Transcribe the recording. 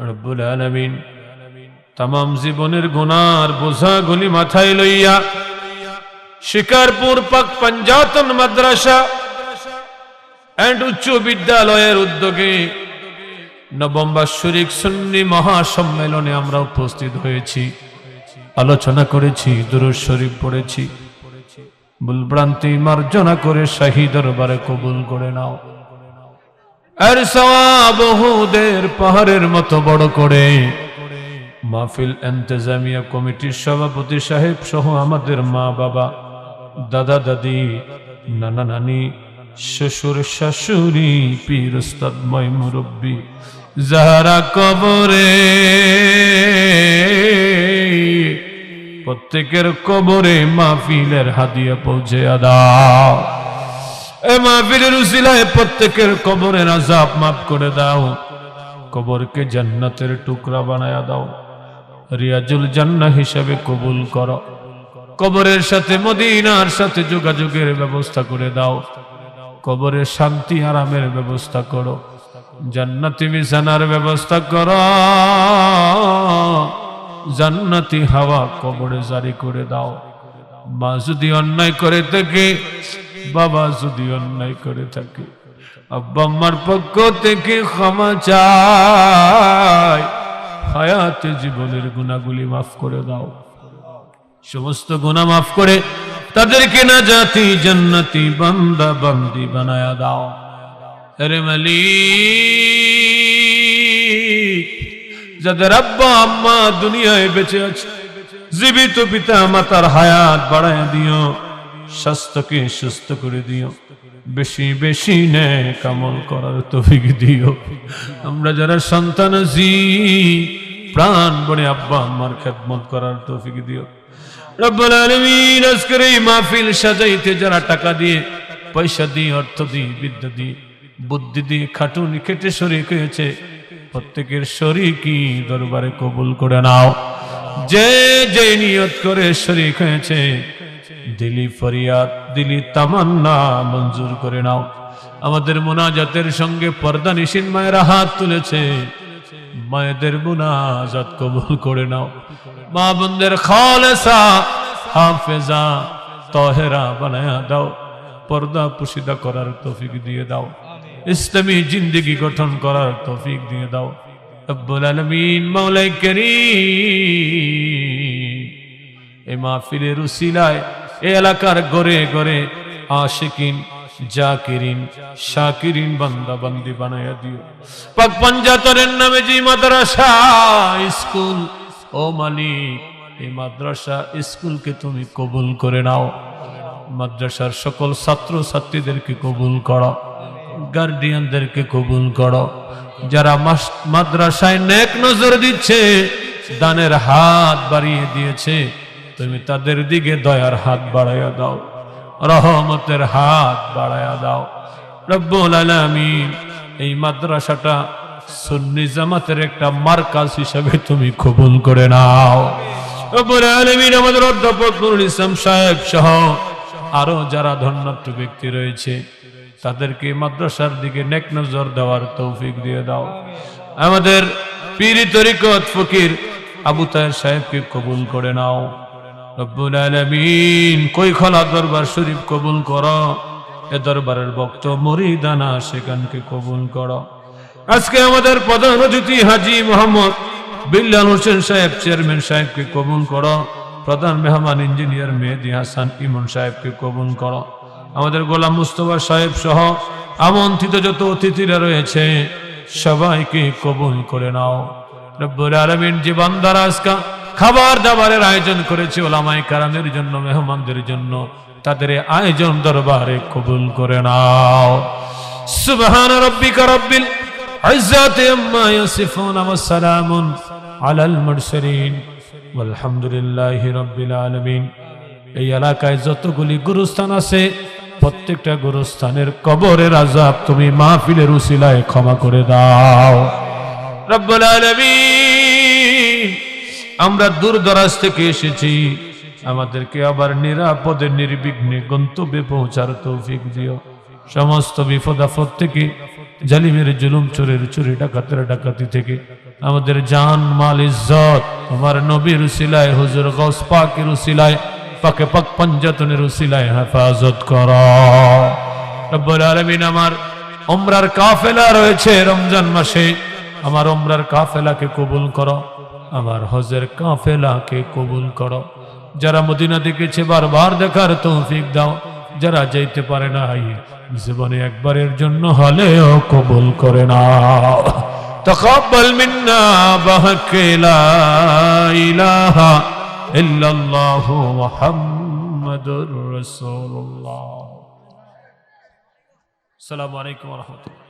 রব্বুল আলামিন, তামাম জীবনের গুনার বোঝাগুলি মাথায় লইয়া শিকারপুর পাক পঞ্জাতন মাদ্রাসা অ্যান্ড উচ্চ বিদ্যালয়ের উদ্যোগে নবম বাৎসরিক সুন্নি মহাসম্মেলনে আমরা উপস্থিত হয়েছি। আলোচনা করেছি, দুরুদ শরীফ পড়েছি। ভুলভ্রান্তি মার্জনা করে শাহী দরবারে কবুল করে নাও। আর বহুদের পাহাড়ের মতো বড় করে। মাহফিল এন্তেজামিয়া কমিটির সভাপতি সাহেব সহ আমাদের মা বাবা দাদা, দাদি, নানা নানি, শ্বশুর, শাশুড়ি, পীর উস্তাদময় মুরব্বী, যাহারা কবরে প্রত্যেকের কবরে মাহফিলের হাদিয়া পৌঁছে এ মাহফিলের উসিলায় প্রত্যেকের কবরের আজাব মাফ করে দাও। কবরকে জান্নাতের টুকরা বানায়া দাও। রিয়াজুল জান্নাহ হিসাবে কবুল করো। কবরের সাথে মদিনার সাথে যোগাযোগের ব্যবস্থা করে দাও। কবরের শান্তি আরামের ব্যবস্থা করো। জান্নাতি বিছানার ব্যবস্থা করো। জান্নাতি হাওয়া কবরে জারি করে দাও। মা যদি অন্যায় করে থাকে বাবা যদি অন্যায় করে থাকে, আব্বা আম্মার পক্ষ থেকে ক্ষমা চাই হায়াতে জীবনের গুণাগুলি মাফ করে দাও। সমস্ত গুণা মাফ করে তাদেরকে না জাতি জান্নাতি, বান্দা, বান্দি বানায়া দাও। আরে মালিক, যাদের আব্বা আম্মা দুনিয়ায় বেঁচে আছে, জীবিত পিতা মাতার হায়াত বাড়ায় দিও। স্বাস্থ্যকে সুস্থ করে দিও। বেশি বেশি নে কামল করার তফিক দিও। আমরা যারা সন্তান আছি, প্রাণ বনে আব্বা আম্মার খেদমত করার তফিক দিও। যারা টাকা দিয়ে, পয়সা অর্থ বুদ্ধি খাটুনি প্রত্যেকের দরবারে কবুল করে নাও। যে যে নিয়ত করে শরীর হয়েছে দিলি ফরিয়াদ, দিলি তামান্না, মঞ্জুর করে নাও। আমাদের মোনাজাতের সঙ্গে পর্দা নিশিন মায়েরা হাত তুলেছে। মায়েদের মোনাজাত কবুল করে নাও। মা বোনদের খালেসা, হাফেজা, তহেরা বানায়া দাও। পর্দা পুশিদা করার তৌফিক দিয়ে দাও। ইসলামী জিন্দগি গঠন করার তৌফিক দিয়ে দাও। রব্বুল আলামিন মাওলাই করিম। এই মাহফিলের উসিলায় এই এলাকার গড়ে গড়ে আশিকিন, জাকিরিন, শাকিরিন বান্দা বান্দি বানায়া দিও। পাক পঞ্জাতরের নামে যে মাদ্রাসা, স্কুল, ও মালিক, এই মাদ্রাসা স্কুলকে তুমি কবুল করে নাও। মাদ্রাসার সকল ছাত্র ছাত্রীদেরকে কবুল করো, গার্ডিয়ানদেরকে কবুল করো। যারা মাদ্রাসায় নেক নজর দিচ্ছে, দানের হাত বাড়িয়ে দিয়েছে তুমি তাদের দিকে দয়ার হাত বাড়াইয়া দাও, রহমতের হাত বাড়াইয়া দাও। রব্বুল এই মাদ্রাসাটা সুন্নি জামাতের একটা মার্কাজ হিসাবে তুমি কবুল করে নাও। আমাদের অধ্যাপক নুরুল ইসলাম সাহেব সহ আরও যারা ধন্যাত্ম ব্যক্তি রয়েছে, তাদেরকে মাদ্রাসার দিকে নেক নজর দেওয়ার তৌফিক দিয়ে দাও। আমাদের পীরি তরিকত ফকির আবু তাহের সাহেবকে কবুল করে নাও। রব্বুল আলামিন কই খোলা দরবার শরীফ কবুল করো? এ দরবারের ভক্ত মরিদানা সেখানকে কবুল করো। আজকে আমাদের প্রধান অতিথি হাজি মোহাম্মদ বিল্লাল হোসেন সাহেব, চেয়ারম্যান সাহেবকে কবুল করো। প্রধান মেহমান ইঞ্জিনিয়ার মেহেদি হাসান ইমন সাহেবকে কবুল করো। আমাদের গোলাম মুস্তফা সাহেব সহ আমন্ত্রিত যত অতিথিরা রয়েছে, সবাইকে কবুল করে নাও। রব্বুল আলমিন জীবন দ্বারা আজকা খাবার দাবারের আয়োজন করেছে ওলামাই কারামের জন্য, মেহমানদের জন্য। তাদের আয়োজন দরবারে কবুল করে নাও। সুবহান রব্বিকা রব্বিল ইজ্জাতি আম্মা ইয়াসিফুন ওয়া সালামুন আলাল মুরসালিন। আলহামদুলিল্লাহি রাব্বিল আলামিন। এই এলাকায় যতগুলি গুরুস্থান আছে, প্রত্যেকটা গুরুস্থানের কবরের আজাব তুমি মাহফিলের উসিলায় ক্ষমা করে দাও। রব্বুল আলামিন। আমরা দূর দরাজ থেকে এসেছি। আমাদেরকে আবার নিরাপদে, নির্বিঘ্নে গন্তব্যে পৌঁছার তৌফিক দিও। সমস্ত বিপদ আপদ থেকে, জালিমের জুলুম, চোরের চুরি, ডাকাতের ডাকাতি থেকে, আমাদের জান মাল ইজ্জত, আমার নবীর উসিলায়, হুজুর গৌস পাকের উসিলায়, পাকে পাক পঞ্জাতনের উসিলায় হেফাজত কর। রব্বুল আলামিন আমার ওমরার কাফেলা রয়েছে রমজান মাসে। আমার ওমরার কাফেলাকে কবুল করো। আমার হজের কাফেলাকে কবুল করো যারা মদিনা দেখেছে বারবার দেখার তৌফিক দাও যারা যাইতে পারে না জীবনে একবারের জন্য হলেও কবুল করে না تقبل منا بحق لا إله إلا الله محمد رسول الله السلام عليكم ورحمة الله